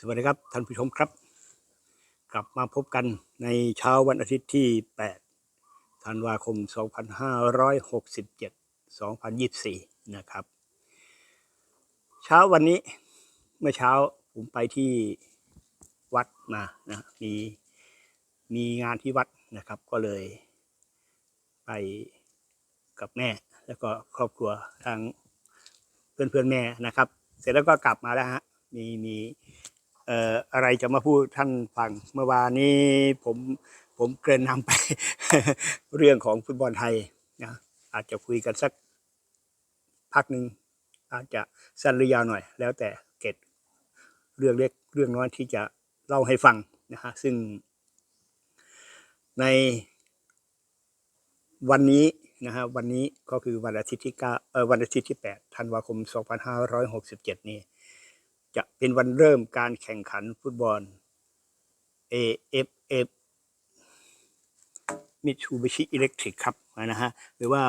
สวัสดีครับท่านผู้ชมครับ กลับมาพบกันในเช้าวันอาทิตย์ที่ 8 ธันวาคม 2567 2024 นะครับ เช้าวันนี้เมื่อเช้าผมไปที่วัดมานะมีมีงานที่วัดนะครับ ก็เลยไปกับแม่แล้วก็ครอบครัวทางเพื่อนเพื่อนแม่นะครับ เสร็จแล้วก็กลับมาแล้วฮะมีมี อะไรจะมาพูดท่านฟังเมื่อวานนี้ผมผมเกริ่นนำไป เรื่องของฟุตบอลไทยนะอาจจะคุยกันสักพักหนึ่งอาจจะสั้นหรือยาวหน่อย แล้วแต่เกตเรื่องเล็กเรื่องน้อยที่จะเล่าให้ฟังนะฮะซึ่งในวันนี้นะฮะวันนี้ก็คือวันอาทิตย์ที่เก้าเออวันอาทิตย์ที่ 8 ธันวาคม 2567 นี้ จะเป็นวันเริ่มการแข่งขันฟุตบอล AFF Mitsubishi Electric ครับนะฮะหรือว่า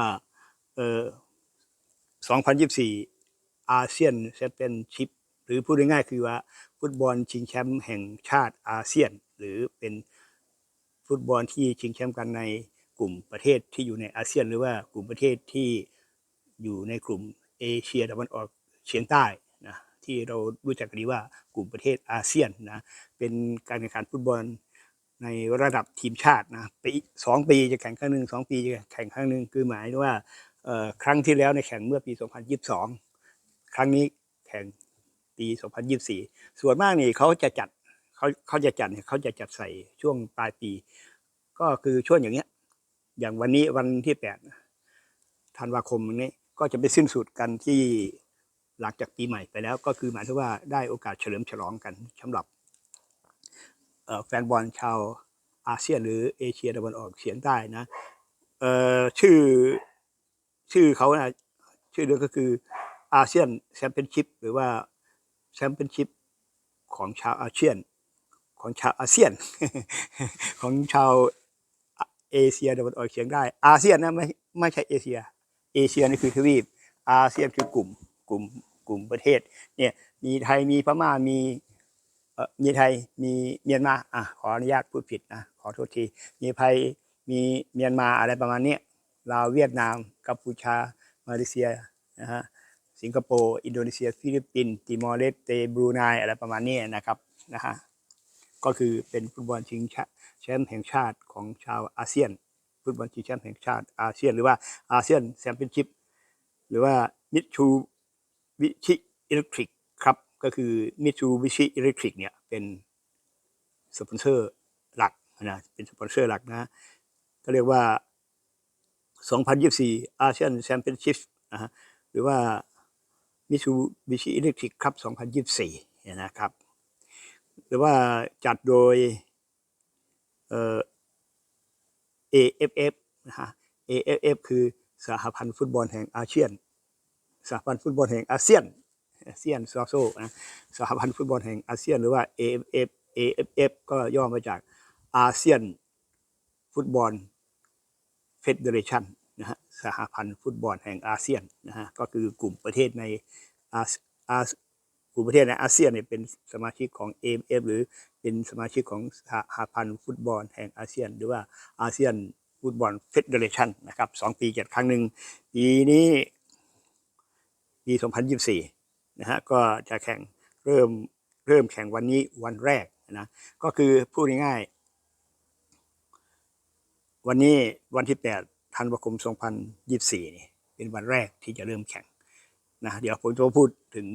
เออ2024 อาเซียนแชมเปี้ยนชิพหรือพูดง่ายๆคือว่า ฟุตบอลชิงแชมป์แห่งชาติอาเซียน หรือเป็นฟุตบอลที่ชิงแชมป์กันในกลุ่มประเทศที่อยู่ในอาเซียน หรือว่ากลุ่มประเทศที่อยู่ในกลุ่มเอเชียตะวันออกเฉียงใต้ ที่เรารู้จักกันดีว่ากลุ่มประเทศอาเซียนนะเป็นการแข่งขันฟุตบอลในระดับทีมชาตินะปีสองปีจะแข่งครั้งหนึ่งสองปีจะแข่งครั้งหนึ่งคือหมายถึงว่าครั้งที่แล้วในแข่งเมื่อปี 2022 ครั้งนี้แข่งปี 2024 ส่วนมากนี่เขาจะจัดเขาเขาจะจัดเนี่ยเขาจะจัดใส่ช่วงปลายปี ก็คือช่วงอย่างเงี้ยอย่างวันนี้วันที่8ธันวาคมนี้ก็จะไปสิ้นสุดกันที่ หลังจากปีใหม่ไปแล้วก็คือหมายถึงว่าได้โอกาสเฉลิมฉลองกันสำหรับแฟนบอลชาวอาเซียนหรือเอเชียตะวันออกเฉียงใต้นะชื่อชื่อเขานะชื่อเรื่องก็คืออาเซียนแชมเปี้ยนชิพหรือว่าแชมเปี้ยนชิพของชาวอาเซียนของชาวอาเซียน ของชาวเอเชียตะวันออกเฉียงใต้อาเซียนนะไม่ไม่ใช่เอเชีย เอเชียนี่คือทวีปอาเซียนคือกลุ่มกลุ่ม กลุ่มประเทศเนี่ยมีไทยมีพม่ามีเอ่อมีไทยมีเมียนมาอะขออนุญาตพูดผิดนะขอโทษทีมีไทยมีเมียนมาอะไรประมาณนี้ลาวเวียดนามกัมพูชามาเลเซียนะฮะสิงคโปร์อินโดนีเซีย ฟิลิปปินส์ติมอร์เลสเตบรูไนอะไรประมาณนี้นะครับนะฮะก็คือเป็นฟุตบอลชิงแชมป์แห่งชาติของชาวอาเซียน ฟุตบอลชิงแชมป์แห่งชาติอาเซียน หรือว่าอาเซียนแชมเปี้ยนชิพหรือว่ามิชู วิชิอิเล็กทริกครับ ก็คือมิตชูวิชิอิเล็กทริกเนี่ยเป็นสปอนเซอร์หลักนะเป็นสปอนเซอร์หลักนะก็เรียกว่า 2024อาเซียนแชมเปี้ยนชิพนะฮะหรือว่ามิตชูวิชิอิเล็กทริกครับ 2024เนี่ยนะครับ หรือว่าจัดโดยเอ่อ AFF นะฮะ AFF คือสหพันธ์ฟุตบอลแห่งอาเซียน สหพันธ์ฟุตบอลแห่งอาเซียนอาเซียนซอโซนะสหพันธ์ฟุตบอลแห่งอาเซียนหรือว่า AFF AFF ก็ย่อมาจากอาเซียนฟุตบอลเฟเดเรชันนะฮะสหพันธ์ฟุตบอลแห่งอาเซียนนะฮะก็คือกลุ่มประเทศในอาอากลุ่มประเทศในอาเซียนเนี่ยเป็นสมาชิกของ AFF หรือเป็นสมาชิกของสหพันธ์ฟุตบอลแห่งอาเซียน หรือว่าอาเซียนฟุตบอลเฟเดเรชันนะครับสองปีจัดครั้งหนึ่งปีนี้ ปี 2024 นะฮะก็จะแข่งเริ่มเริ่มแข่งวันนี้วันแรกนะก็คือพูดง่ายๆวันนี้วันที่ 8 ธันวาคม 2024 นี่เป็นวันแรกที่จะเริ่มแข่งนะเดี๋ยวผมจะพูดถึง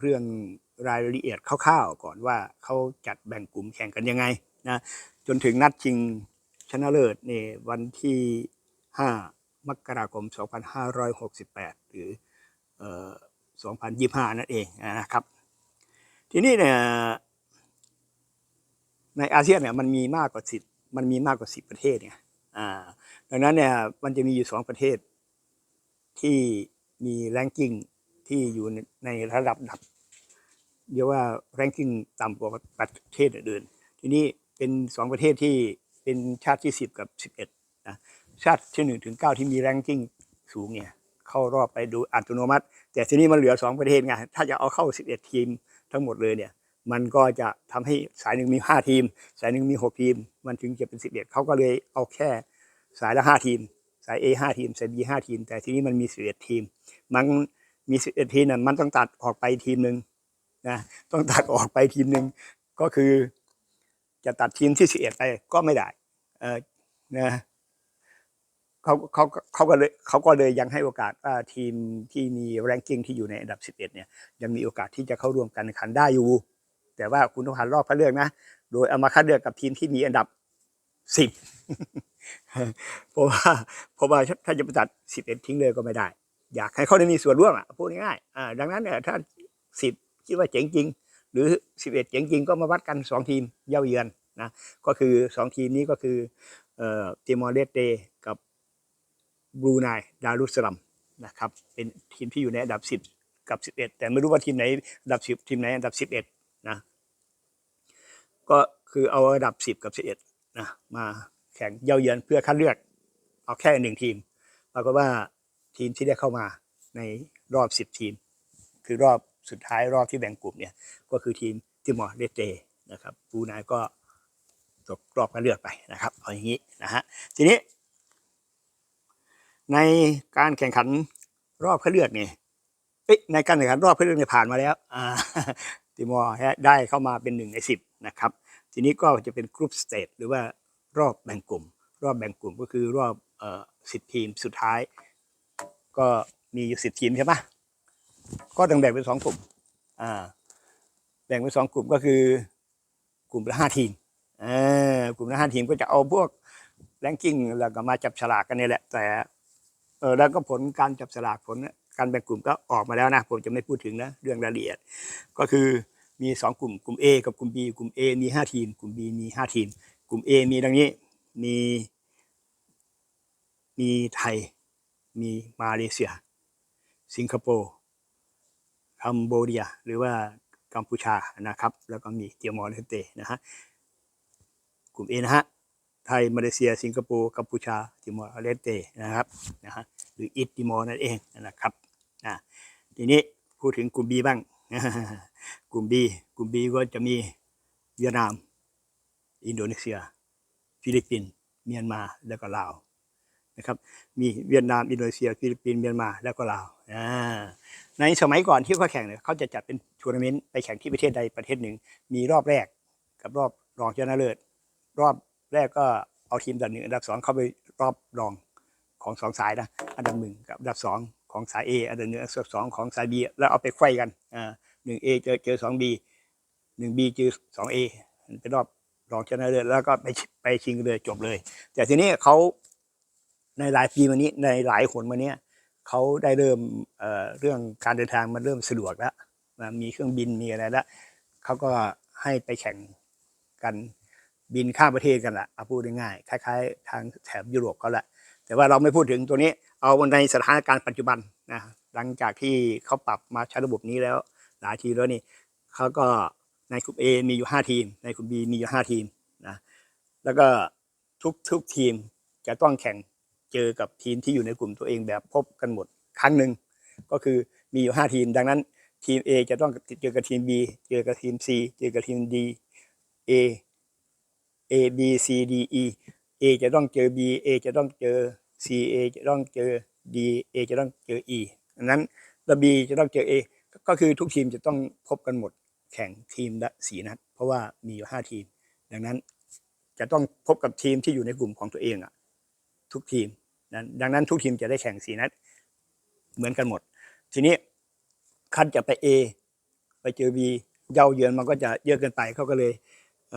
เรื่องรายละเอียดคร่าวๆก่อนว่าเขาจัดแบ่งกลุ่มแข่งกันยังไงนะจนถึงนัดชิงชนะเลิศในวันที่ 5 มกราคม 2568 หรือ 2025 นั่นเองนะครับ ทีนี้เนี่ยในอาเซียนเนี่ยมันมีมากกว่าสิบมันมีมากกว่าสิบประเทศเนี่ยดังนั้นเนี่ยมันจะมีอยู่สองประเทศที่มีแรงกิ้งที่อยู่ในระดับดับเรียกว่าแรงกิ้งต่ำกว่าประเทศอื่นทีนี้เป็นสองประเทศที่เป็นชาติที่สิบกับสิบเอ็ดนะชาติที่หนึ่งถึงเก้าที่มีแรงกิ้งสูงเนี่ย เข้ารอบไปดูอัตโนมัติ แต่ทีนี้มันเหลือสองประเทศไงถ้าจะเอาเข้าสิบเอ็ดทีมทั้งหมดเลยเนี่ยมันก็จะทำให้สายหนึ่งมีห้าทีม สายหนึ่งมีหกทีม มันถึงจะเป็นสิบเอ็ดเขาก็เลยเอาแค่สายละห้าทีม สาย A ห้าทีม สาย B ห้าทีม แต่ทีนี้มันมีสิบเอ็ดทีม มันมีสิบเอ็ดทีมน่ะมันต้องตัดออกไปทีมหนึ่งนะต้องตัดออกไปทีมหนึ่งก็คือจะตัดทีมที่สิบเอ็ดไปก็ไม่ได้เออนะ เขาเขาเขาก็เลยเขาก็เลยยังให้โอกาสว่าทีมที่มีแรงกิ้งที่อยู่ในอันดับ 11 เนี่ยยังมีโอกาสที่จะเข้าร่วมการแข่งขันได้อยู่ แต่ว่าคุณต้องผ่านรอบคัดเลือกนะ โดยเอามาคัดเลือกกับทีมที่มีอันดับ 10 เพราะว่าเพราะว่าถ้าจะไปตัด 11 ทิ้งเลยก็ไม่ได้ อยากให้เขาได้มีส่วนร่วมอะพูดง่ายๆอ่าดังนั้นเนี่ยถ้า 10 คิดว่าเจ๋งจริง หรือ 11 เจ๋งจริงก็มาวัดกัน 2 ทีมเย่าเยือนนะก็คือ 2 ทีมนี้ก็คือเอ่อติมอร์เลสเตกับ บรูไนดารุสลัมนะครับเป็นทีมที่อยู่ในอันดับ 10 กับ 11 แต่ไม่รู้ว่าทีมไหนอันดับ 10 ทีมไหนอันดับ 11 นะ ก็คือเอาอันดับ 10 กับ 11 นะ มาแข่งเย่าเยือนเพื่อคัดเลือก เอาแค่หนึ่งทีมปรากฏว่าทีมที่ได้เข้ามาในรอบ 10 ทีม คือรอบสุดท้ายรอบที่แบ่งกลุ่มเนี่ย ก็คือทีมติมอร์เลสเตนะครับบรูไนก็ตกรอบคัดเลือกไปนะครับเอาอย่างนี้นะฮะทีนี้ ในการแข่งขันรอบคัดเลือกเนี่ยเอ้ในการแข่งขันรอบคัดเลือกเนี่ยผ่านมาแล้วติมอร์ได้เข้ามาเป็นหนึ่งในสิบนะครับ ทีนี้ก็จะเป็นกรุ๊ปสเตจหรือว่ารอบแบ่งกลุ่ม รอบแบ่งกลุ่มก็คือรอบสิบทีมสุดท้าย ก็มีอยู่สิบทีมใช่ไหมก็ต้องแบ่งเป็นสองกลุ่มอ่าแบ่งเป็นสองกลุ่มก็คือกลุ่มละห้าทีมเออกลุ่มละห้าทีมก็จะเอาพวกแรงกิ้งแล้วก็มาจับฉลากกันนี่แหละ แต่ เออแล้วก็ผลการจับฉลากผลการแบ่งกลุ่มก็ออกมาแล้วนะผมจะไม่พูดถึงนะเรื่องรายละเอียด ก็คือมีสองกลุ่มกลุ่ม A กับกลุ่ม B กลุ่ม A มีห้าทีม กลุ่ม B มีห้าทีม กลุ่ม A มีดังนี้มีมีไทย มีมาเลเซีย สิงคโปร์คัมโบเดีย หรือว่ากัมพูชานะครับ แล้วก็มีเตียมอร์เลสเตนะฮะกลุ่ม A นะฮะ ไทย มาเลเซีย สิงคโปร์ กัมพูชา ติมอร์เลสเตนะครับนะฮะหรืออิตติมอร์นั่นเองนะครับอ่าทีนี้พูดถึงกลุ่ม B บ้าง กลุ่ม B กลุ่ม B ก็จะมีเวียดนาม อินโดนีเซีย ฟิลิปปินส์ เมียนมา แล้วก็ลาวนะครับ มีเวียดนาม อินโดนีเซีย ฟิลิปปินส์ เมียนมา แล้วก็ลาวอ่าในสมัยก่อนที่เขาแข่งเนี่ยเขาจะจัดเป็นทัวร์นาเมนต์ไปแข่งที่ประเทศใดประเทศหนึ่ง มีรอบแรกกับรอบรองชนะเลิศ รอบ แรกก็เอาทีมอันดับหนึ่งอันดับสองเข้าไปรอบรองของสองสายนะอันดับหนึ่งกับอันดับสองของสาย A อันดับหนึ่งอันดับสองของสาย B แล้วเอาไปไขว้กันอ่าหนึ่ง A เจอเจอสอง B หนึ่ง B เจอสอง A เป็นรอบรองชนะเลิศแล้วก็ไปไปชิงเลยจบเลย แต่ทีนี้เขาในหลายปีมานี้ในหลายคนมาเนี้ยเขาได้เริ่มเอ่อเรื่องการเดินทางมันเริ่มสะดวกแล้วมีเครื่องบินมีอะไรแล้วเขาก็ให้ไปแข่งกัน บินข้ามประเทศกันละเอาพูดง่ายๆคล้ายๆ ทางแถบยุโรปเขาละแต่ว่าเราไม่พูดถึงตัวนี้ เอาในสถานการณ์ปัจจุบันนะหลังจากที่เขาปรับมาใช้ระบบนี้แล้ว หลายทีแล้วนี่เขาก็ในกลุ่ม A มีอยู่ 5 ทีม ในกลุ่ม B มีอยู่ 5 ทีมนะแล้วก็ทุกทุกทีมจะต้องแข่งเจอกับทีมที่อยู่ในกลุ่มตัวเองแบบพบกันหมดครั้งหนึ่งก็คือมีอยู่ 5 ทีม ดังนั้นทีม A จะต้องเจอกับทีม B เจอกับทีม C เจอกับทีม D A A B C D E A จะต้องเจอ B A จะต้องเจอ C A จะต้องเจอ D A จะต้องเจอ E ดังนั้นแล้ว B จะต้องเจอ A ก็คือทุกทีมจะต้องพบกันหมดแข่งทีมละสี่นัด เพราะว่ามีอยู่ห้าทีม ดังนั้นจะต้องพบกับทีมที่อยู่ในกลุ่มของตัวเองอะทุกทีมดังนั้นทุกทีมจะได้แข่งสี่นัดเหมือนกันหมด ทีนี้คันจะไป A ไปเจอ B เย้าเยือนมันก็จะเยอะเกินไปเขาก็เลยเ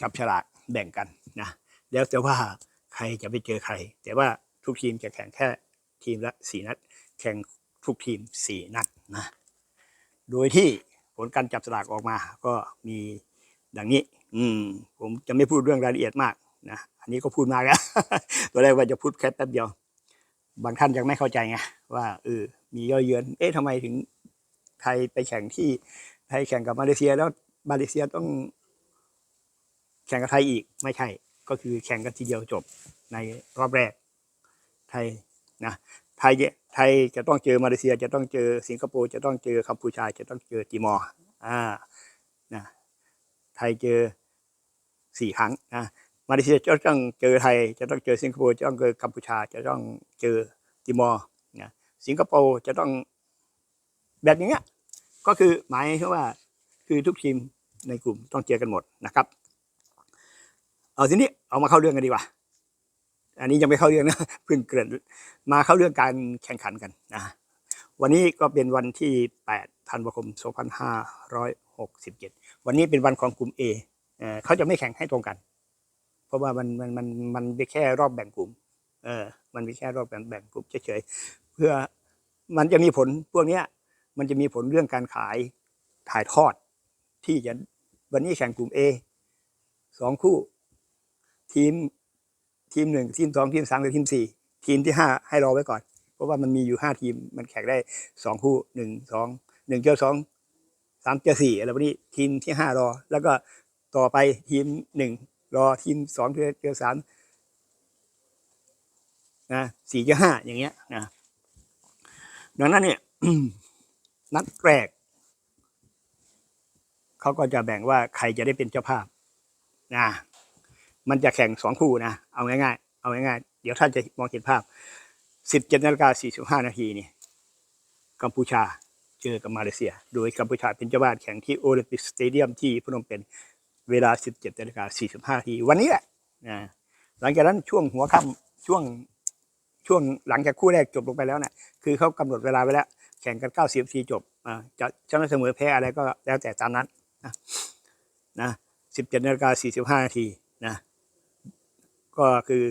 จับฉลากแบ่งกันนะแล้วแต่ว่าใครจะไปเจอใคร แต่ว่าทุกทีมจะแข่งแค่ทีมละสี่นัด แข่งทุกทีมสี่นัดนะโดยที่ผลการจับสลากออกมา ก็มีดังนี้ อืม ผมจะไม่พูดเรื่องรายละเอียดมากนะอันนี้ก็พูดมากแล้วตัวแรกว่าจะพูดแค่แป๊บเดียว บางท่านยังไม่เข้าใจไงว่าเออมีย่อเยือน เอ๊ะทำไมถึงไทยไปแข่งที่ไทยแข่งกับมาเลเซียแล้วมาเลเซียต้อง แข่งกับไทยอีกไม่ใช่ ก็คือแข่งกันทีเดียวจบในรอบแรก ไทยนะไทยไทยจะต้องเจอมาเลเซีย จะต้องเจอสิงคโปร์จะต้องเจอกัมพูชา จะต้องเจอติมอร์อ่านะไทยเจอสี่ครั้งนะมาเลเซียจะต้องเจอไทย จะต้องเจอสิงคโปร์จะต้องเจอกัมพูชา จะต้องเจอติมอร์นะสิงคโปร์จะต้องแบบอย่างเงี้ยก็คือหมายถึงว่าคือทุกทีมในกลุ่มต้องเจอกันหมดนะครับ เอาทีนี้เอามาเข้าเรื่องกันดีกว่า อันนี้ยังไม่เข้าเรื่องนะเพิ่งเกริ่นมาเข้าเรื่องการแข่งขันกันนะวันนี้ก็เป็นวันที่8ธันวาคม 2567 วันนี้เป็นวันของกลุ่ม A เออเขาจะไม่แข่งให้ตรงกัน เพราะว่ามันมันมันมันเป็นแค่รอบแบ่งกลุ่ม เออ มันเป็นแค่รอบแบ่งแบ่งกลุ่มเฉยๆ เพื่อมันจะมีผลพวกเนี้ย มันจะมีผลเรื่องการขายถ่ายทอด ที่จะวันนี้แข่งกลุ่ม A สองคู่ ทีมทีมหนึ่งทีมสองทีมสามหรือทีมสี่ทีมที่ห้าให้รอไว้ก่อน เพราะว่ามันมีอยู่ห้าทีมมันแข่งได้สองคู่หนึ่งสองหนึ่งเจอสองสามเจอสี่อะไรพวกนี้ทีมที่ห้ารอ แล้วก็ต่อไปทีมหนึ่งรอทีมสองเจอสามนะสี่เจอห้าอย่างเงี้ยนะดังนั้นเนี่ยนัดแรกเขาก็จะแบ่งว่าใครจะได้เป็นเจ้าภาพนะ มันจะแข่งสองคู่นะ เอาง่ายๆ เอาง่ายๆ เดี๋ยวท่านจะมองเห็นภาพ 17นาฬิกา45 นาทีนี่กัมพูชาเจอกับมาเลเซีย โดยกัมพูชาเป็นเจ้าบ้านแข่งที่โอลิมปิกสเตเดียมที่พนมเปญเวลา 17นาฬิกา45 นาที วันนี้แหละนะหลังจากนั้นช่วงหัวค่ำช่วงช่วงหลังจากคู่แรกจบลงไปแล้วเนี่ยคือเขากำหนดเวลาไว้แล้ว แข่งกัน90นาทีจบอ่าจะชนะเสมอแพ้อะไรก็แล้วแต่ตามนั้นนะนะ17นาฬิกา45 นาทีนะ ก็คือ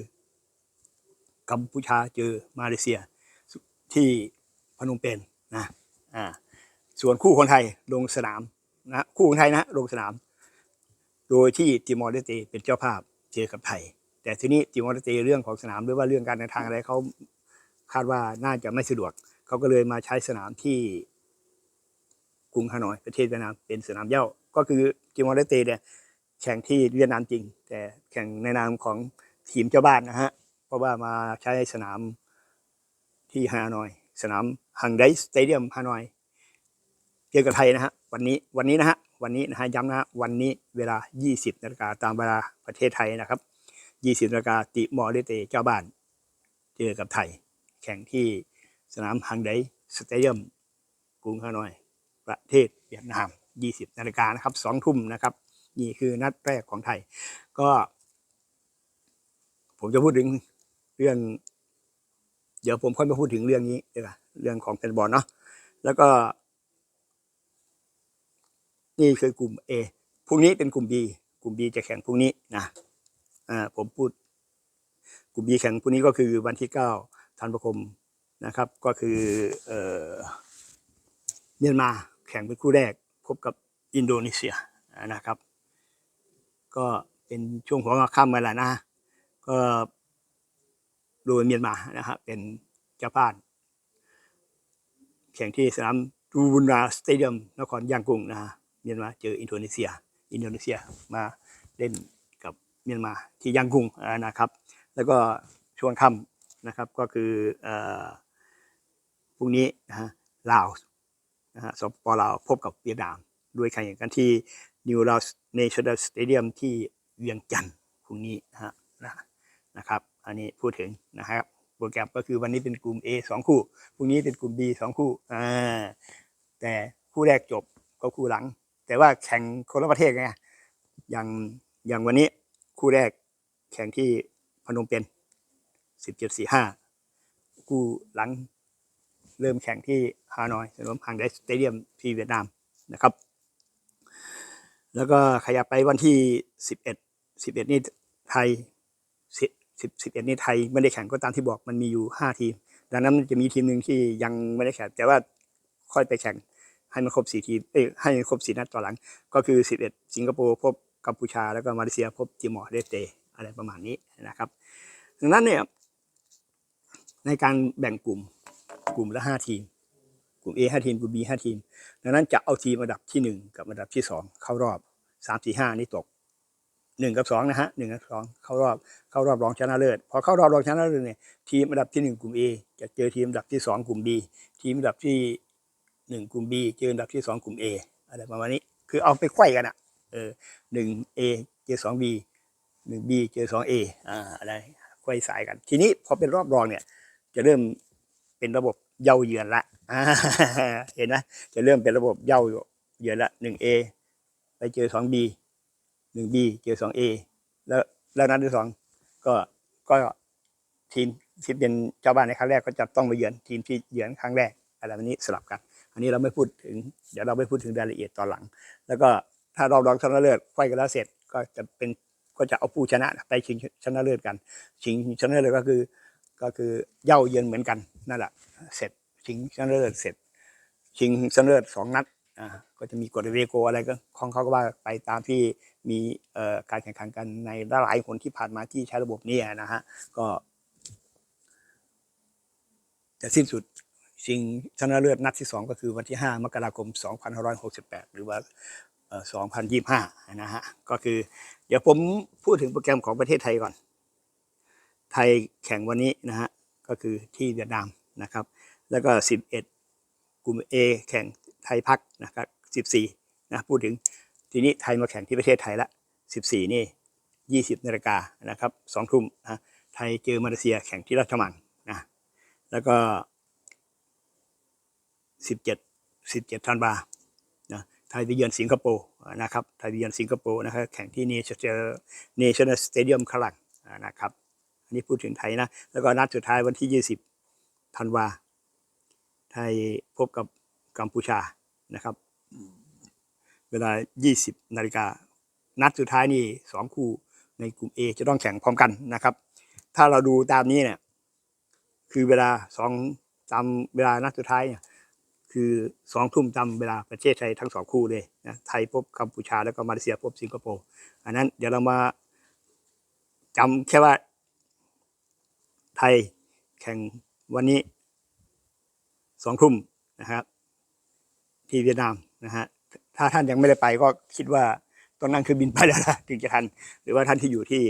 กัมพูชาเจอมาเลเซียที่พนมเปญนะอ่าส่วนคู่คนไทยลงสนามนะคู่คนไทยนะลงสนาม โดยที่ติมอร์เลสเตเป็นเจ้าภาพเจอกับไทย แต่ทีนี้ติมอร์เลสเตเรื่องของสนามหรือว่าเรื่องการเดินทางอะไรเขาคาดว่าน่าจะไม่สะดวก เขาก็เลยมาใช้สนามที่กรุงฮานอยประเทศเวียดนามเป็นสนามเย้าก็คือติมอร์เลสเตเนี่ยแข่งที่เวียดนามจริง แต่แข่งในนามของ ทีมเจ้าบ้านนะฮะ เพราะว่ามาใช้สนามที่ฮานอย สนามฮังไดสเตเดียมฮานอย เจอกับไทยนะฮะ วันนี้วันนี้นะฮะ วันนี้นะฮะย้ำนะฮะวันนี้เวลา 20นาฬิกาตามเวลาประเทศไทยนะครับ 20นาฬิกาติมอร์เลเตเจ้าบ้าน เจอกับไทย แข่งที่สนามฮังไดสเตเดียมกรุงฮานอย ประเทศเวียดนาม 20นาฬิกานะครับ2ทุ่มนะครับนี่คือนัดแรกของไทย ก็ ผมจะพูดถึงเรื่อง เดี๋ยวผมค่อยมาพูดถึงเรื่องนี้เดีกว่าเรื่องของแฟนบอลเนาะแล้วก็ นี่คือกลุ่ม A พรุ่งนี้เป็นกลุ่ม B กลุ่ม B จะแข่งพรุ่งนี้นะอ่าผมพูด กลุ่ม B แข่งพรุ่งนี้ก็คือวันที่เก้าธันวาคมนะครับ ก็คือเอ่อเมียนมาแข่งเป็นคู่แรก พบกับอินโดนีเซียนะครับ ก็เป็นช่วงหัวค่ำมาแล้วนะ ก็โดยเมียนมานะฮะเป็นเจ้าบ้านแข่งที่สนามดูบุนราสเตเดียมนครย่างกุ้งนะฮะเมียนมาเจออินโดนีเซีย อินโดนีเซียมาเล่นกับเมียนมาที่ย่างกุ้งนะครับ แล้วก็ช่วงค่ำนะครับก็คือเอ่อพรุ่งนี้นะฮะลาวนะฮะสปปลาวพบกับเวียดนามด้วยแข่งกันที่นิวราสเนชั่นแนลสเตเดียมที่เวียงจันทร์พรุ่งนี้นะฮะ นะครับ อันนี้พูดถึงนะครับ โปรแกรมก็คือวันนี้เป็นกลุ่ม A สองคู่พรุ่งนี้เป็นกลุ่ม B สองคู่อ่าแต่คู่แรกจบก็คู่หลัง แต่ว่าแข่งคนละประเทศไงอย่างอย่างวันนี้คู่แรกแข่งที่พนมเปญสิบเจ็ดสี่ห้าคู่หลังเริ่มแข่งที่ฮานอยสนามฮังไดสเตเดียมที่เวียดนามนะครับ แล้วก็ขยับไปวันที่สิบเอ็ดสิบเอ็ดนี่ไทย สิบสิบเอ็ดนี่ไทยไม่ได้แข่งก็ตามที่บอกมันมีอยู่ห้าทีม ดังนั้นจะมีทีมหนึ่งที่ยังไม่ได้แข่งแต่ว่าค่อยไปแข่งให้มันครบสี่ทีมเอ้ยให้มันครบสี่นัดต่อหลัง ก็คือสิบเอ็ดสิงคโปร์พบกัมพูชาแล้วก็มาเลเซียพบติมอร์เลสเตอะไรประมาณนี้นะครับดังนั้นเนี่ยในการแบ่งกลุ่มกลุ่มละห้าทีม กลุ่ม A ห้าทีมกลุ่ม B ห้าทีม ดังนั้นจะเอาทีมอันดับที่หนึ่งกับอันดับที่สองเข้ารอบสามสี่ห้านี่ตก หนึ่งกับสองนะฮะหนึ่งกับสองเข้ารอบเข้ารอบรองชนะเลิศพอเข้ารอบรองชนะเลิศเนี่ยทีมอันดับที่หนึ่งกลุ่ม A จะเจอทีมอันดับที่สองกลุ่ม B ทีมอันดับที่หนึ่งกลุ่ม B เจออันดับที่สองกลุ่ม A อะไรประมาณนี้คือเอาไปไขว้กันอะเออหนึ่งเอเจอสองบีหนึ่งบีเจอสองเออ่าอะไรค่อยสายกัน ทีนี้พอเป็นรอบรองเนี่ยจะเริ่มเป็นระบบเย่าเยือนละเห็นไหมจะเริ่มเป็นระบบเย่าเยือนละหนึ่งเอไปเจอสองบี หนึ่งบีเจอสองเอแล้วแล้วนัดที่สองก็ก็ทีมที่เป็นเจ้าบ้านในครั้งแรกก็จะต้องไปเยือนทีมที่เยือนครั้งแรกอะไรแบบนี้สลับกัน อันนี้เราไม่พูดถึง เดี๋ยวเราไม่พูดถึงรายละเอียดตอนหลัง แล้วก็ถ้ารอบรองชนะเลิศไฟกันแล้วเสร็จก็จะเป็นก็จะเอาผู้ชนะไปชิงชนะเลิศกัน ชิงชนะเลิศก็คือก็คือเย่าเยือนเหมือนกันนั่นแหละเสร็จชิงชนะเลิศเสร็จ ชิงชนะเลิศสองนัดอ่าก็จะมีกฎเรโกอะไรก็ของเขาก็ว่าไปตามที่ มีการแข่งขันกันในหลายคนที่ผ่านมาที่ใช้ระบบนี้นะฮะก็จะสิ้นสุดชิงชนะเลิศนัดที่สองก็คือวันที่ 5 มกราคม 2568 หรือว่าเอ่อ2025 นะฮะ ก็คือ เดี๋ยวผมพูดถึงโปรแกรมของประเทศไทยก่อน ไทยแข่งวันนี้นะฮะ ก็คือที่เวียดนามนะครับ แล้วก็ 11 กลุ่ม A แข่งไทยพักนะครับ 14 นะ พูดถึง ทีนี้ไทยมาแข่งที่ประเทศไทยละ 14 นี่ 20นาฬิกานะครับ2ทุ่มนะไทยเจอมาเลเซียแข่งที่ราชมังนะแล้วก็ 17 17ธันวานะไทยไปเยือนสิงคโปร์นะครับไทยไปเยือนสิงคโปร์นะครับแข่งที่เนเจอเนชั่นแนลสเตเดียมคลังนะครับอันนี้พูดถึงไทยนะ แล้วก็นัดสุดท้ายวันที่ 20ธันวาไทยพบกับกัมพูชานะครับ เวลา 20 นาฬิกา นัดสุดท้ายนี่สองคู่ในกลุ่ม A จะต้องแข่งพร้อมกันนะครับ ถ้าเราดูตามนี้เนี่ย คือเวลาสองตามเวลานัดสุดท้ายเนี่ยคือสองทุ่มตามเวลาประเทศไทยทั้งสองคู่เลยนะไทยพบกัมพูชาแล้วก็มาเลเซียพบสิงคโปร์อันนั้นเดี๋ยวเรามาจำแค่ว่า ไทยแข่งวันนี้สองทุ่มนะครับ ที่เวียดนามนะฮะ ถ้าท่านยังไม่ได้ไปก็คิดว่าต้องนั่งเครื่องบินไปแล้วนะถึงจะทัน หรือว่าท่านที่อยู่ที่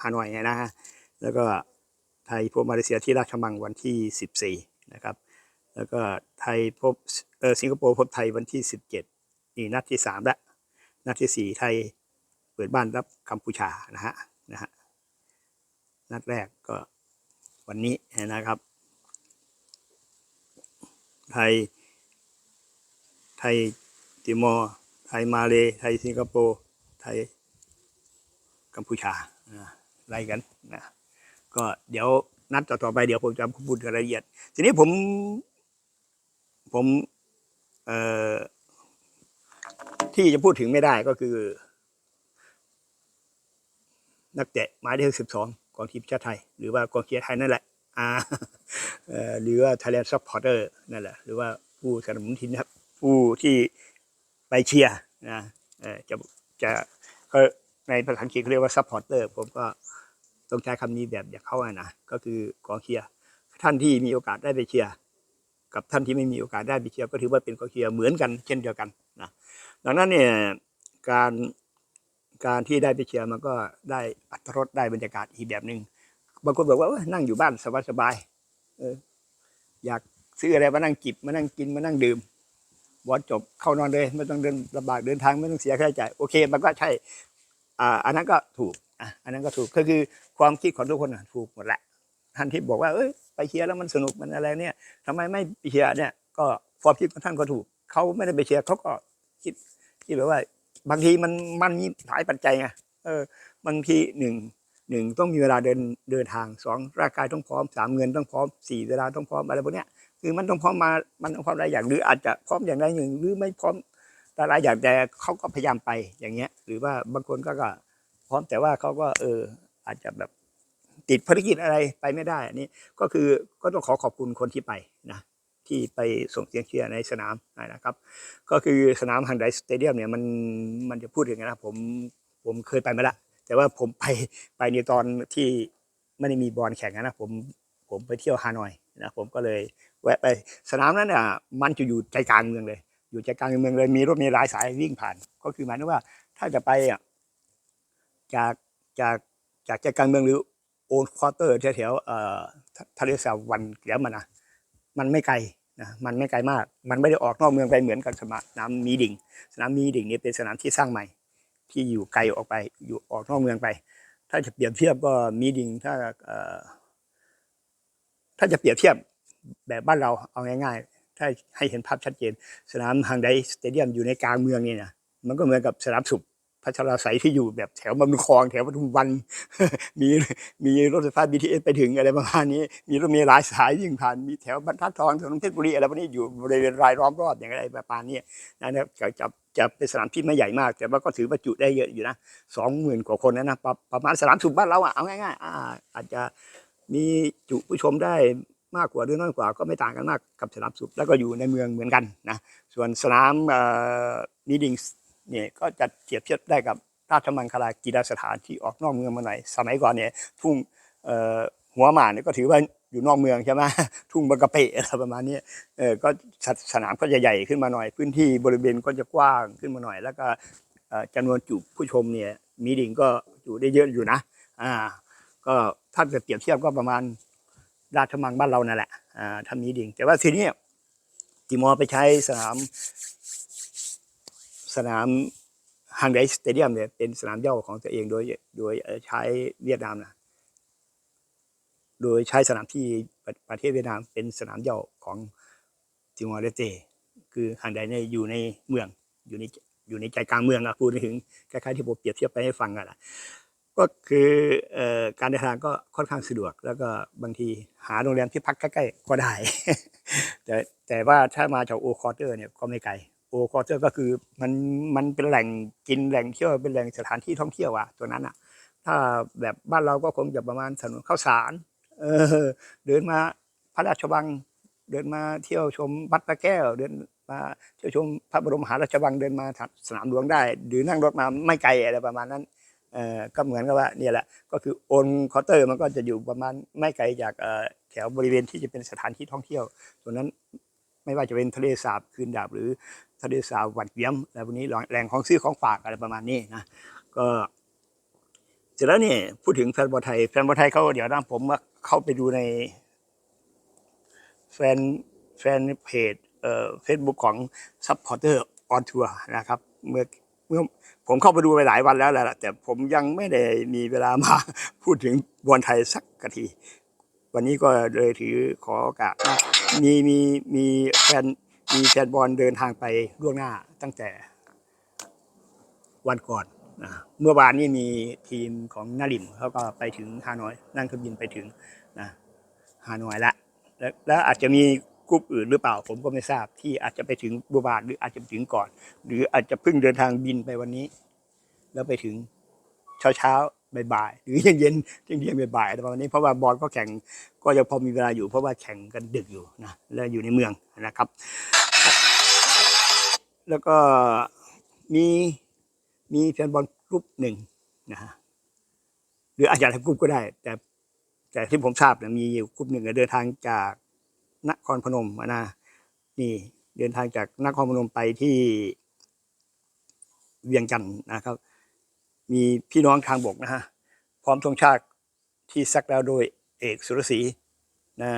ฮานอยเนี่ยนะฮะแล้วก็ไทยพบมาเลเซียที่ราชมังวันที่สิบสี่นะครับ แล้วก็ไทยพบเออสิงคโปร์พบไทยวันที่สิบเจ็ดนี่นัดที่สามละนัดที่สี่ไทยเปิดบ้านรับกัมพูชานะฮะนะฮะนัดแรกก็วันนี้นะครับ ไทยไทย ติมอร์ ไทยมาเลไทยสิงคโปร์ไทยกัมพูชานะไล่กันนะก็เดี๋ยวนัดต่อๆไปเดี๋ยวผมจะพูดรายละเอียด ทีนี้ผมผมเอ่อที่จะพูดถึงไม่ได้ก็คือ นักเตะหมายเลขสิบสองของทีมชาติไทย หรือว่ากองเชียร์ไทยนั่นแหละอ่าเอ่อหรือว่า Thailand Supporter นั่นแหละ หรือว่าผู้สนับสนุนทีมครับผู้ที่ ไปเชียร์นะเออจะจะก็ในภาษาอังกฤษเขาเรียกว่า supporter ผมก็ต้องใช้คำนี้แบบอยากเข้าอะนะก็คือกองเชียร์ท่านที่มีโอกาสได้ไปเชียร์กับท่านที่ไม่มีโอกาสได้ไปเชียร์ก็ถือว่าเป็นกองเชียร์เหมือนกัน เช่นเดียวกันนะดังนั้นเนี่ยการการที่ได้ไปเชียร์มันก็ได้อัตรสได้บรรยากาศอีกแบบหนึ่งบางคนบอกว่านั่งอยู่บ้านสบายๆอยากซื้ออะไรมานั่งจิบมานั่งกินมานั่งดื่ม บอลจบเข้านอนเลยไม่ต้องเดินลำบากเดินทางไม่ต้องเสียค่าใช้จ่ายโอเคมันก็ใช่อ่าอันนั้นก็ถูกอะอันนั้นก็ถูกก็คือความคิดของทุกคนถูกหมดแหละท่านที่บอกว่าเอ้ยไปเชียร์แล้วมันสนุกมันอะไรเนี่ยทำไมไม่เชียร์เนี่ย ก็ความคิดของท่านก็ถูกเขาไม่ได้ไปเชียร์เขาก็คิดคิดแบบว่า บางทีมันมันมีหลายปัจจัยไงเออบางทีหนึ่ง หนึ่งต้องมีเวลาเดินเดินทางสองร่างกายต้องพร้อมสามเงินต้องพร้อมสี่เวลาต้องพร้อมอะไรพวกเนี้ยคือมันต้องพร้อมมามันต้องพร้อมหลายอย่างหรืออาจจะพร้อมอย่างใดอย่างหนึ่งหรือไม่พร้อมหลายอย่างแต่เขาก็พยายามไปอย่างเงี้ย หรือว่าบางคนก็ก็พร้อมแต่ว่าเขาก็เอออาจจะแบบติดภารกิจอะไรไปไม่ได้อันนี้ก็คือก็ต้องขอขอบคุณคนที่ไปนะที่ไปส่งเสียงเชียร์ในสนามนะครับ ก็คือสนามฮังไดสเตเดียมเนี่ยมันมันจะพูดอย่างนี้นะผมผมเคยไปมาละ แต่ว่าผมไปไปในตอนที่ไม่ได้มีบอลแข่งนะผมผมไปเที่ยวฮานอยนะผมก็เลยแวะไปสนามนั้นเนี่ยมันจะอยู่ใจกลางเมืองเลย อยู่ใจกลางเมืองเลยมีรถมีหลายสายวิ่งผ่าน ก็คือหมายถึงว่าถ้าจะไปอะจากจากจากใจกลางเมืองหรือโอนควอเตอร์แถวๆเอ่อทะเลสาบวันเดี๋ยวมันนะมันไม่ไกลนะมันไม่ไกลมาก มันไม่ได้ออกนอกเมืองไปเหมือนกับสนามมีดิ่ง สนามมีดิ่งเนี่ยเป็นสนามที่สร้างใหม่ ที่อยู่ไกลออกไปอยู่ออกนอกเมืองไป ถ้าจะเปรียบเทียบก็มีดิงถ้าถ้าจะเปรียบเทียบแบบบ้านเราเอาง่าย ๆ ถ้าให้เห็นภาพชัดเจน สนามฮังไดสเตเดียมอยู่ในกลางเมืองนี่นะมันก็เหมือนกับสนามสุข พัชราไสยที่อยู่แบบแถวบำรุงคลองแถวปทุมวัน มีมีรถไฟฟ้า BTS ไปถึงอะไรประมาณนี้ มีรถเมล์หลายสายวิ่งผ่านมีแถวบรรทัดทองถนนเพชรบุรีอะไรพวกนี้อยู่บริเวณรายล้อมรอบอย่างไรประมาณนี้นะครับจะจะจะเป็นสนามที่ไม่ใหญ่มาก แต่ว่าก็ถือว่าจุได้เยอะอยู่นะสองหมื่นกว่าคนนะนะประประมาณสนามสุขบ้านเราอะเอาง่ายๆอาจจะมีจุผู้ชมได้มากกว่าหรือน้อยกว่าก็ไม่ต่างกันมากกับสนามสุขแล้วก็อยู่ในเมืองเหมือนกันนะส่วนสนามนีดิง เนี่ยก็จะเทียบเทียบได้กับราชมังคลากีฬาสถานที่ออกนอกเมืองมาหน่อยสมัยก่อนเนี่ยทุ่งหัวหมาเนี่ยก็ถือว่าอยู่นอกเมืองใช่ไหมทุ่งบางกะเปะอะไรประมาณนี้เออก็สนามก็จะใหญ่ขึ้นมาหน่อย พื้นที่บริเวณก็จะกว้างขึ้นมาหน่อย แล้วก็จำนวนจุผู้ชมเนี่ยมีดิ่งก็อยู่ได้เยอะอยู่นะอ่าก็ถ้าจะเปรียบเทียบก็ประมาณราชมังบ้านเรานั่นแหละอ่าถ้ามีดิ่ง แต่ว่าทีนี้ติมอไปใช้สนาม สนามฮังไดสเตเดียมเนี่ยเป็นสนามเย้าของตัวเองโดยโดยใช้เวียดนามนะโดยใช้สนามที่ประประเทศเวียดนามเป็นสนามเย้าของติมอร์เลสเตคือฮังไดเนี่ยอยู่ในเมืองอยู่ในอยู่ในใจกลางเมืองอะพูดถึงคล้ายๆที่ผมเปรียบเทียบไปให้ฟังกันละก็คืออการเดินทางก็ค่อนข้างสะดวก แล้วก็บางทีหาโรงแรมที่พักใกล้ๆก็ได้แต่แต่ว่าถ้ามาจากโอคอร์เตอร์เนี่ยก็ไม่ไกล โอคอเตอร์ก็คือมันมันเป็นแหล่งกินแหล่งเที่ยวเป็นแหล่งสถานที่ท่องเที่ยวอะตัวนั้นอะถ้าแบบบ้านเราก็คงจะประมาณถนนข้าวสารเออเดินมาพระราชวัง เดินมาเที่ยวชมวัดพระแก้ว เดินมาเที่ยวชมพระบรมมหาราชวังเดินมาสนามหลวงได้ หรือนั่งรถมาไม่ไกลอะไรประมาณนั้นเออก็เหมือนกับว่าเนี่ยแหละก็คือโอนคอเตอร์มันก็จะอยู่ประมาณไม่ไกลจากแถวบริเวณที่จะเป็นสถานที่ท่องเที่ยวส่วนั้น ไม่ว่าจะเป็นทะเลสาบคืนดาบหรือทะเลสาบหวัดเยี่ยมอะไรพวกนี้แหล่งของซื้อของฝากอะไรประมาณนี้นะก็เสร็จแล้วเนี่ยพูดถึงแฟนบอลไทยแฟนบอลไทยเขาเดี๋ยวนะผมว่าเข้าไปดูใน แฟนแฟนเพจเอ่อเฟซบุ๊กของซัพพอร์เตอร์ออนทัวร์นะครับ เมื่อเมื่อผมเข้าไปดูไปหลายวันแล้วแหละแต่ผมยังไม่ได้มีเวลามาพูดถึงบอลไทยสักกะที วันนี้ก็เลยถือขอโอกาส มีมีมีแฟนมีแฟนบอลเดินทางไปล่วงหน้าตั้งแต่วันก่อนนะเมื่อวานนี้มีทีมของนารินเขาก็ไปถึงฮานอย นั่งเครื่องบินไปถึงนะฮานอยละแล้วแล้วอาจจะมีกลุ่มอื่นหรือเปล่าผมก็ไม่ทราบที่อาจจะไปถึงบัวบานหรืออาจจะไปถึงก่อน หรืออาจจะเพิ่งเดินทางบินไปวันนี้ แล้วไปถึงเช้าเช้า บ่ายๆหรือเย็นเย็นๆเที่ยงเที่ยงบ่ายๆประมาณนี้เพราะว่าบอลก็แข่งก็ยังพอมีเวลาอยู่ เพราะว่าแข่งกันดึกอยู่นะและอยู่ในเมืองนะครับ แล้วก็มีมีแฟนบอลกลุ่มหนึ่งนะฮะหรืออาจจะหลายกลุ่มก็ได้ แต่แต่ที่ผมทราบเนี่ยมีอยู่กลุ่มหนึ่งเดินทางจากนครพนมนะนี่เดินทางจากนครพนมไปที่เวียงจันทร์นะครับ มีพี่น้องทางบกนะฮะ พร้อมธงชาติที่สักแล้วโดยเอกสุรศรีนะ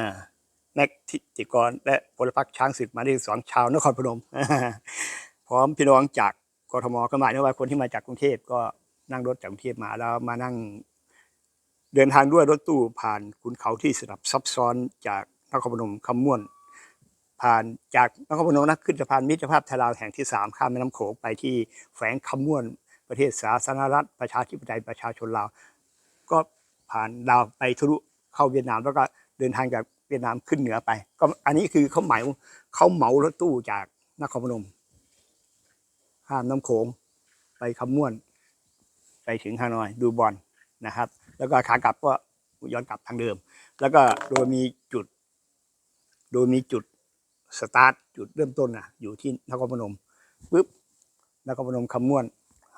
นักทิติกรและพลพรรคช้างศึกมายเลขสองชาวนครพนม พร้อมพี่น้องจากกทมก็หมายถึงว่าคนที่มาจากกรุงเทพก็นั่งรถจากกรุงเทพมาแล้วมานั่งเดินทางด้วยรถตู้ผ่านขุนเขาที่สลับซับซ้อนจากนครพนมคำม่วน ผ่านจากนครพนมนะขึ้นสะพานมิตรภาพไทยลาวแห่งที่สามข้ามแม่น้ำโขงไปที่แขวงคำม่วน ประเทศสาธารณรัฐประชาธิปไตยประชาชนลาวก็ผ่านลาวไปทะลุเข้าเวียดนามแล้วก็เดินทางจากเวียดนามขึ้นเหนือไป ก็อันนี้คือเขาเหมาเขาเหมารถตู้จากนครพนมข้ามน้ำโขงไปคำม่วน ไปถึงฮานอยดูบอลนะครับ แล้วก็ขากลับก็ย้อนกลับทางเดิม แล้วก็โดยมีจุด โดยมีจุดสตาร์ทจุดเริ่มต้นนะอยู่ที่นครพนมปุ๊บนครพนมคำม่วน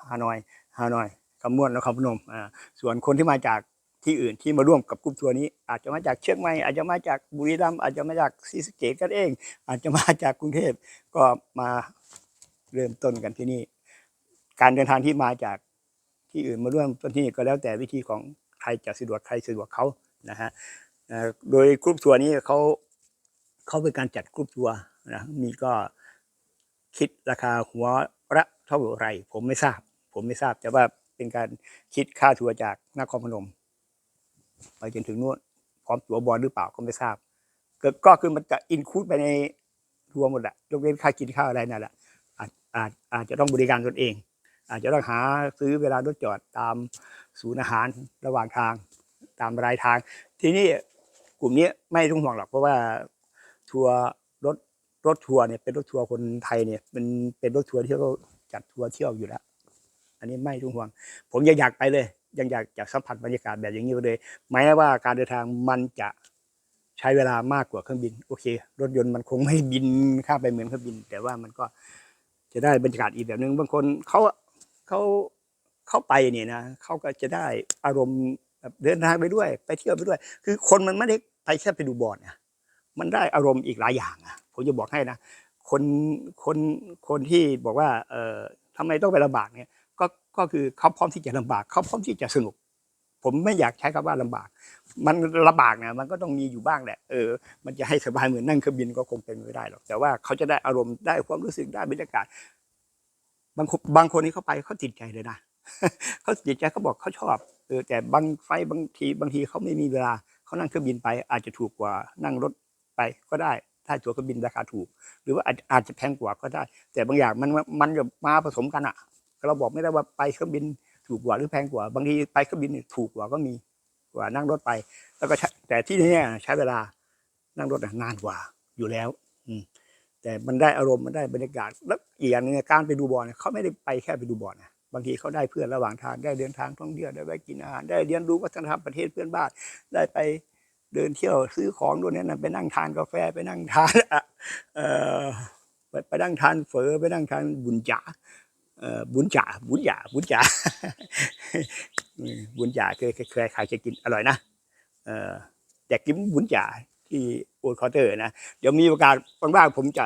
ฮานอยฮานอยคำม่วนนครพนมอ่าส่วนคนที่มาจากที่อื่นที่มาร่วมกับกลุ่มทัวร์นี้ อาจจะมาจากเชียงใหม่อาจจะมาจากบุรีรัมย์อาจจะมาจากศรีสะเกษกันเอง อาจจะมาจากกรุงเทพก็มาเริ่มต้นกันที่นี่ การเดินทางที่มาจากที่อื่นมาร่วมต้นที่นี่ก็แล้วแต่วิธีของใครจะสะดวกใครสะดวกเขานะฮะโดยกลุ่มทัวร์นี้เขาเขาเป็นการจัดกลุ่มทัวร์นะมีก็คิดราคาหัวละเท่าไหร่ผมไม่ทราบ ผมไม่ทราบแต่ว่าเป็นการคิดค่าทัวร์จากนครพนม ไปจนถึงนู่นพร้อมตั๋วบอลหรือเปล่าก็ไม่ทราบ ก็คือมันจะอินคูดไปในทัวร์หมดแหละยกเว้นค่ากินข้าวอะไรนั่นแหละอาจอาจอาจจะต้องบริการตนเอง อาจจะต้องหาซื้อเวลารถจอดตามศูนย์อาหารระหว่างทาง ตามรายทาง ทีนี้กลุ่มนี้ไม่ต้องห่วงหรอกเพราะว่าทัวร์รถรถทัวร์เนี่ยเป็นรถทัวร์คนไทยเนี่ยมันเป็นรถทัวร์ที่เขาจัดทัวร์เที่ยวอยู่แล้ว อันนี้ไม่ต้องห่วง ผมยังอยากไปเลย ยังอยากอยากสัมผัสบรรยากาศแบบอย่างนี้เลย แม้ว่าการเดินทางมันจะใช้เวลามากกว่าเครื่องบิน โอเค รถยนต์มันคงไม่บินข้ามไปเหมือนเครื่องบิน แต่ว่ามันก็จะได้บรรยากาศอีกแบบหนึ่งบางคนเขาเขาเข้าไปเนี่ยนะเขาก็จะได้อารมณ์แบบเดินทางไปด้วย ไปเที่ยวไปด้วย คือคนมันไม่ได้ไปแค่ไปดูบอลนะมันได้อารมณ์อีกหลายอย่างอะผมจะบอกให้นะคนคนคนที่บอกว่า เอ่อทำไมต้องไปลำบากเนี่ย ก็คือเขาพร้อมที่จะลำบากเขาพร้อมที่จะสนุก ผมไม่อยากใช้คำว่าลำบาก มันลำบากเนี่ยมันก็ต้องมีอยู่บ้างแหละเออมันจะให้สบายเหมือนนั่งเครื่องบินก็คงเป็นไม่ได้หรอกแต่ว่าเขาจะได้อารมณ์ได้ความรู้สึกได้บรรยากาศบางคนบางคนนี่เขาไปเขาติดใจเลยนะเขาติดใจเขาบอกเขาชอบเออแต่บางไฟบางทีบางทีเขาไม่มีเวลาเขานั่งเครื่องบินไป อาจจะถูกกว่านั่งรถไปก็ได้ถ้าตั๋วเครื่องบินราคาถูก หรือว่าอาจอาจจะแพงกว่าก็ได้ แต่บางอย่างมันมันจะมาผสมกันอะ เราบอกไม่ได้ว่าไปเครื่องบินถูกกว่าหรือแพงกว่า บางทีไปเครื่องบินถูกกว่าก็มีกว่านั่งรถไป แล้วก็แต่ที่นี่ใช้เวลานั่งรถนานกว่าอยู่แล้ว อืมแต่มันได้อารมณ์มันได้บรรยากาศ แล้วอีกอย่างหนึงเนี่ยการไปดูบอลเนี่ยเขาไม่ได้ไปแค่ไปดูบอลนะบางทีเขาได้เพื่อนระหว่างทางได้เดินทางท่องเที่ยวได้ไปกินอาหารได้เรียนรู้วัฒนธรรมประเทศเพื่อนบ้านได้ไปเดินเที่ยวซื้อของด้วยนี่นไปนั่งทานกาแฟไปนั่งทานเอ่อไปไปนั่งทานเฝอไปนั่งทานบุญจ๋า บุญจ๋าบุญจ๋าบุญจ๋าบุญจ๋าเคยเคยเคยใครจะกินอร่อยนะเอออยากกินบุญจ๋าที่โอคอเตอร์นะเดี๋ยวมีโอกาสว่างๆผมจะ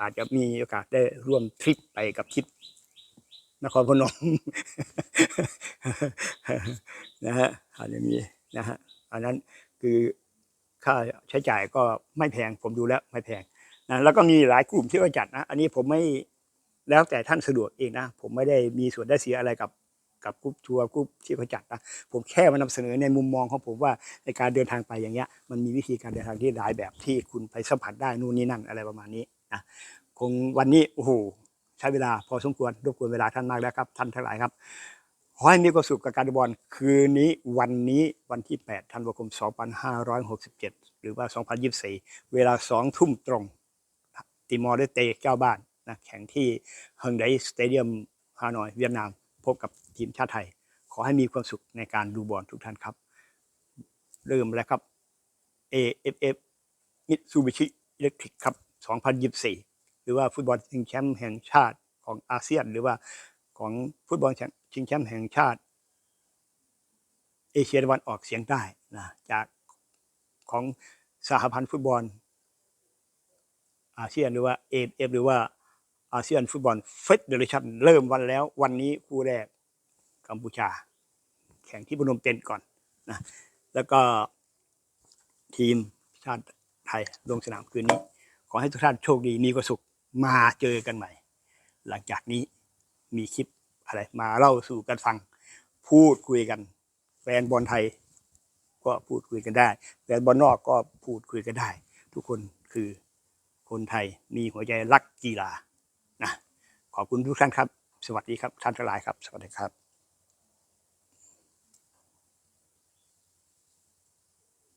อาจจะมีโอกาสได้ร่วมทริปไปกับทิปนครพนมนะฮะอาจจะมีนะฮะอันนั้นคือค่าใช้จ่ายก็ไม่แพง ผมดูแล้วไม่แพงนะแล้วก็มีหลายกลุ่มที่เขาจัดนะ อันนี้ผมไม่ แล้วแต่ท่านสะดวกเองนะ ผมไม่ได้มีส่วนได้เสียอะไรกับกับกรุ๊ปทัวร์กรุ๊ปที่เขาจัดนะผมแค่มานำเสนอในมุมมองของผมว่าในการเดินทางไปอย่างเงี้ยมันมีวิธีการเดินทางที่หลายแบบที่คุณไปสัมผัสได้นู่นนี่นั่นอะไรประมาณนี้นะคงวันนี้โอ้โหใช้เวลาพอสมควรรบกวนเวลาท่านมากแล้วครับท่านทั้งหลายครับขอให้มีความสุขกับการดูบอลคืนนี้วันนี้วันที่ 8 ธันวาคม 2567 หรือว่า 2024 เวลา 2 ทุ่มตรง ติมอร์เดเตเจ้าบ้าน นะแข่งที่เฮิงไดสเตเดียมฮานอยเวียดนาม พบกับทีมชาติไทย ขอให้มีความสุขในการดูบอลทุกท่านครับ เริ่มแล้วครับ AFF Mitsubishi Electric ครับ 2024 หรือว่าฟุตบอลชิงแชมป์แห่งชาติของอาเซียน หรือว่าของฟุตบอลชิงแชมป์แห่งชาติ เอเชียตะวันออกเฉียงใต้นะจากของสหพันธ์ฟุตบอลอาเซียนหรือว่าเอฟหรือว่า อาเซียนฟุตบอลเฟสเดเรชันเริ่มวันแล้ว วันนี้คู่แรกกัมพูชา แข่งที่พนมเปญก่อนนะแล้วก็ทีมชาติไทยลงสนามคืนนี้ ขอให้ทุกท่านโชคดีมีความสุขมาเจอกันใหม่ หลังจากนี้มีคลิปอะไรมาเล่าสู่กันฟัง พูดคุยกัน แฟนบอลไทย ก็พูดคุยกันได้ แฟนบอลนอกก็พูดคุยกันได้ ทุกคนคือคนไทยมีหัวใจรักกีฬา ขอบคุณทุกท่านครับ สวัสดีครับท่านทั้งหลายครับ สวัสดีครับ